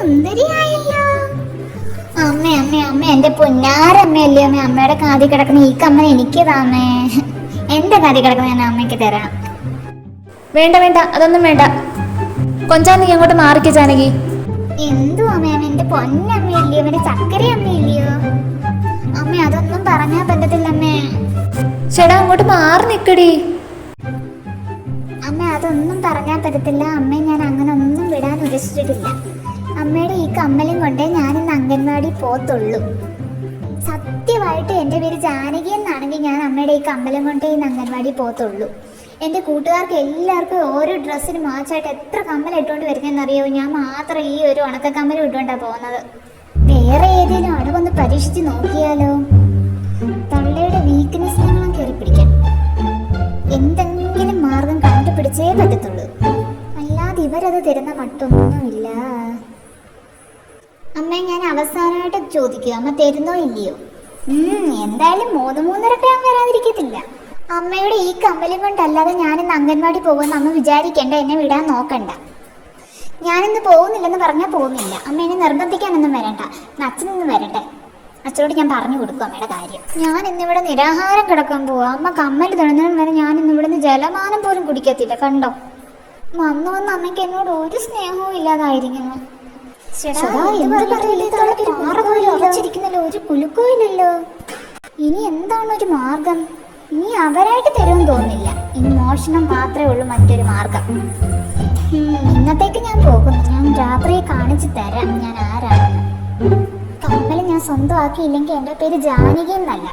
സുന്ദരിയായല്ലോ. അമ്മ അമ്മ അമ്മ എന്റെ പൊന്നാരമ്മയല്ലേ അമ്മ. അമ്മയുടെ കാതി കിടക്കുന്ന ഈ കമ്മൽ എനിക്ക് താമേ എന്റെ കാതി കിടക്കുന്ന ഞാൻ അമ്മയ്ക്ക് തരാം. വേണ്ട വേണ്ട അതൊന്നും വേണ്ട. കൊഞ്ചാ നീ അങ്ങോട്ട് മാറിക്ക ജാനകി. എന്തു അമ്മ എന്റെ പൊന്നമ്മയല്ലയോ എന്റെ ചക്കര അമ്മയില്ലയോ അമ്മ അതൊന്നും പറഞ്ഞാ പറ്റത്തില്ല അമ്മേ. ചേടാ അങ്ങോട്ട് മാറി നിക്കടി. അമ്മ അതൊന്നും പറഞ്ഞാൽ പറ്റത്തില്ല. അമ്മ ഞാൻ അങ്ങനെ ഒന്നും വിടാൻ ഉദ്ദേശിച്ചിട്ടില്ല. അമ്മയുടെ ഈ കമ്മലും കൊണ്ടേ ഞാൻ ഇന്ന് അംഗൻവാടി പോത്തുള്ളൂ സത്യമായിട്ട് എന്റെ പേര് ജാനകി എന്നാണെങ്കിൽ ഞാൻ അമ്മയുടെ ഈ കമ്മലും കൊണ്ടേ ഇന്ന് അംഗൻവാടി പോത്തുള്ളൂ എന്റെ കൂട്ടുകാർക്ക് എല്ലാവർക്കും ഓരോ ഡ്രസ്സിന് മാച്ചായിട്ട് എത്ര കമ്മൽ ഇട്ടുകൊണ്ട് വരുന്നതെന്നറിയോ? ഞാൻ മാത്രം ഈ ഒരു ഉണക്ക കമ്മലും ഇട്ടുകൊണ്ടാണ് പോകുന്നത്. വേറെ ഏതെങ്കിലും വന്ന് പരീക്ഷിച്ച് നോക്കിയാലോ? തള്ളയുടെ വീക്ക്നെസ് ഞങ്ങളും കയറി പിടിക്കാം എന്തെങ്കിലും മാർഗം കണ്ടുപിടിച്ചേ പറ്റത്തുള്ളൂ. അല്ലാതെ ഇവരത് തരുന്ന മട്ടൊന്നുമില്ല അമ്മ ഞാൻ അവസാനമായിട്ട് ചോദിക്കൂ. അമ്മ തരുന്നോ ഇല്ലയോ? എന്തായാലും മൂന്ന് മൂന്നര ഗ്രാം വരാതിരിക്കത്തില്ല. അമ്മയുടെ ഈ കമ്മലും കൊണ്ടല്ലാതെ ഞാനിന്ന് അംഗൻവാടി പോകുമെന്ന് അമ്മ വിചാരിക്കേണ്ട. എന്നെ വിടാൻ നോക്കണ്ട. ഞാനിന്ന് പോകുന്നില്ലെന്ന് പറഞ്ഞാൽ പോകുന്നില്ല. അമ്മ എന്നെ നിർബന്ധിക്കാനൊന്നും വരണ്ട. അച്ഛനൊന്നും വരട്ടെ. അച്ഛനോട് ഞാൻ പറഞ്ഞു കൊടുക്കും അമ്മയുടെ കാര്യം. ഞാൻ ഇന്നിവിടെ നിരാഹാരം കിടക്കാൻ പോവാ. അമ്മ കമ്മൽ തണുന്നതിനും വരെ ഞാൻ ഇന്ന് ഇവിടുന്ന് ജലമാനം പോലും കുടിക്കത്തില്ല. കണ്ടോ? അന്ന് വന്ന് അമ്മയ്ക്ക് എന്നോട് ഒരു സ്നേഹവും ഇല്ലാതായിരിക്കുന്നു. ഒരു കുലുക്കവും ഇനി എന്താണ് ഒരു മാർഗം? ഇനി അവരായിട്ട് തരുമെന്ന് തോന്നില്ല ഇനി മോഷണം മാത്രമേ ഉള്ളൂ മറ്റൊരു മാർഗം. ഇന്നത്തേക്ക് ഞാൻ പോകും. ഞാൻ രാത്രി കാണിച്ചു തരാം. ഞാൻ ആരാണെന്ന് കമ്മൽ ഞാൻ സ്വന്തമാക്കിയില്ലെങ്കിൽ എന്റെ പേര് ജാനകി എന്നല്ല.